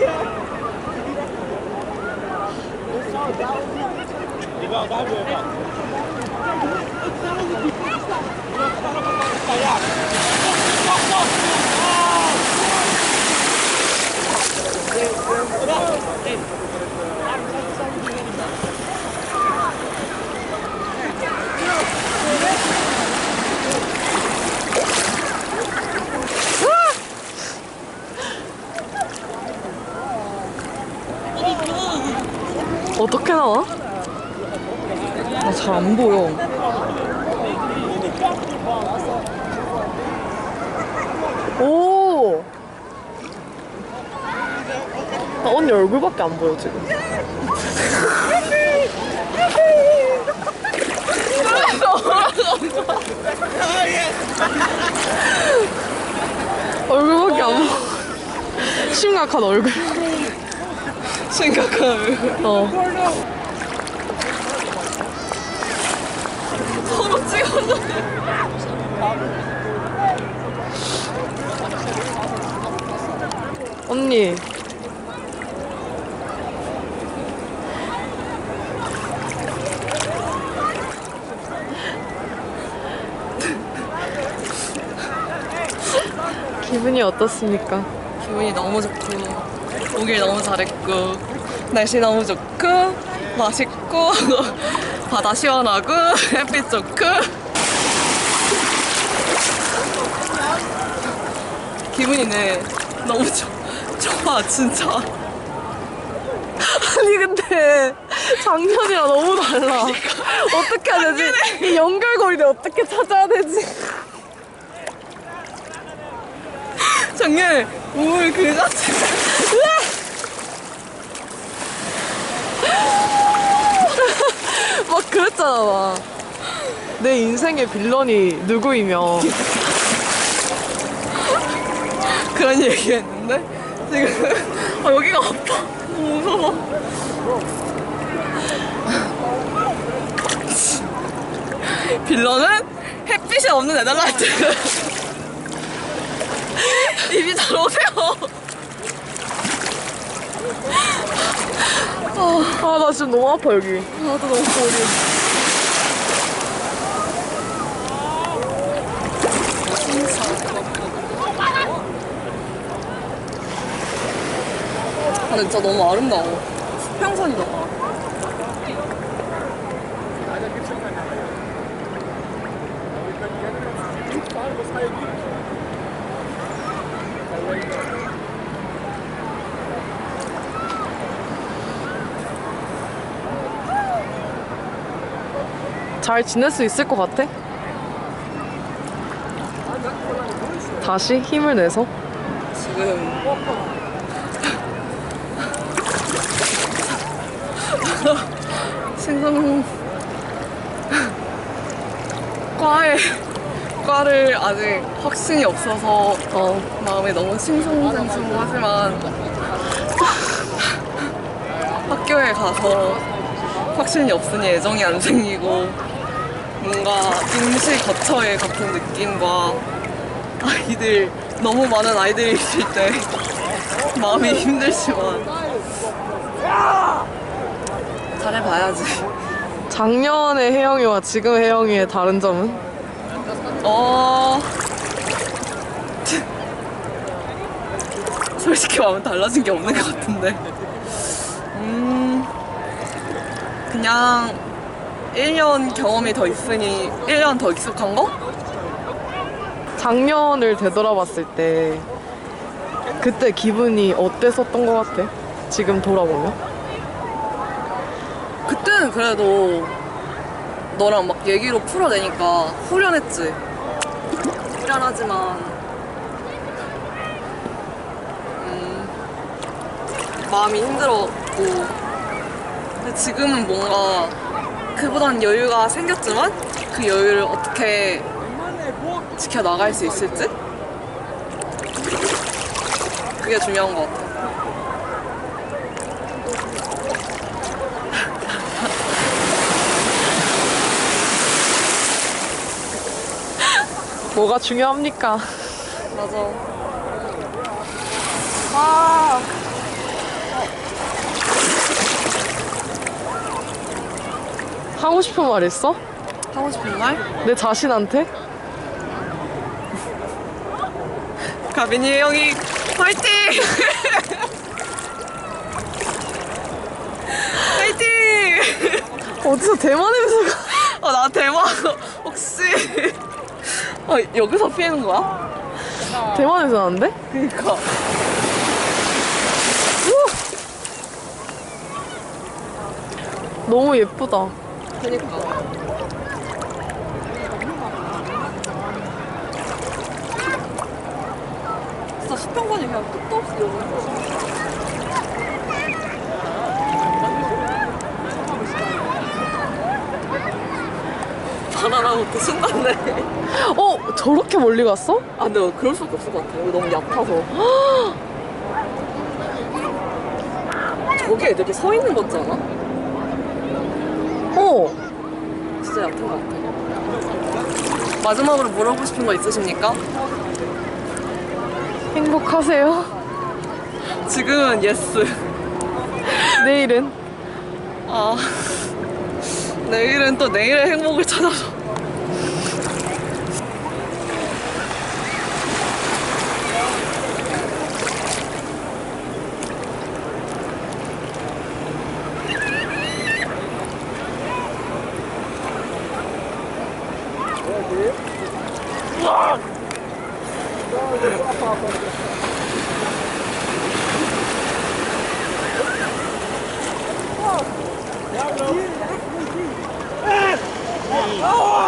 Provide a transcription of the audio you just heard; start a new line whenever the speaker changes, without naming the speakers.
어떻 아, 잘 안 보여. 오! 나 언니 얼굴밖에 안 보여, 지금. 얼굴밖에 안 보여. 심각한 얼굴. 심각한 얼굴. 어. 서로 찍어줘. 언니. 기분이 어떻습니까?
기분이 너무 좋고 오길 너무 잘했고 날씨 너무 좋고 맛있고 바다 시원하고 햇빛 좋고 기분이 네 너무 좋, 좋아 진짜
아니 근데 작년이랑 너무 달라. 어떻게 해야 되지? 이 연결고리를 어떻게 찾아야 되지?
작년에 우울 그 자체
막. 내 인생의 빌런이 누구이며.
그런 얘기 했는데? 지금 아, 여기가 아파 너무 무서워. 빌런은 햇빛이 없는 네덜란드 입이 잘 오세요.
아 나 지금 너무 아파 여기.
나도 너무 꼬리 근데 진짜 너무 아름다워. 수평선이다.
잘 지낼 수 있을 것 같아? 다시 힘을 내서?
지금 신성 과에 과를 아직 확신이 없어서 어, 마음이 너무 싱숭생숭하지만 학교에 가서 확신이 없으니 애정이 안 생기고 뭔가 임시 거처에 같은 느낌과 아이들 너무 많은 아이들이 있을 때 마음이 힘들지만 봐야지.
작년의 혜영이와 지금 혜영이의 다른 점은?
어. 솔직히 마음은 달라진 게 없는 것 같은데. 음. 그냥 1년 경험이 더 있으니 1년 더 익숙한 거?
작년을 되돌아봤을 때 그때 기분이 어땠었던 것 같아? 지금 돌아보면?
그때는 그래도 너랑 막 얘기로 풀어내니까 후련했지. 후련하지만 음, 마음이 힘들었고 근데 지금은 뭔가 그보단 여유가 생겼지만 그 여유를 어떻게 지켜나갈 수 있을지 그게 중요한 것 같아.
뭐가 중요합니까?
맞아.
아. 하고 싶은 말 있어?
하고 싶은 말?
내 자신한테?
가빈이 형이 파이팅! 파이팅!
어디서 대만 냄새가
어, 나 대박. 혹시 어, 여기서 피우는 거야?
대만 냄새 나는데?
그니까.
너무 예쁘다.
그니까. 진짜 수평관이 그냥 끝도 없이 여는 거 바나나 먹고 신났네.
어 저렇게 멀리 갔어?
아, 근데 그럴 수밖에 없을 것 같아. 여기 너무 얕아서. 저기 애들이 서 있는 거 같잖아?
어.
진짜 얕은 것 같아. 마지막으로 물어보고 싶은 거 있으십니까?
행복하세요.
지금은 예스.
내일은
아. 내일은 또 내일의 행복을 찾아서.
Não, não. Ah! Ah!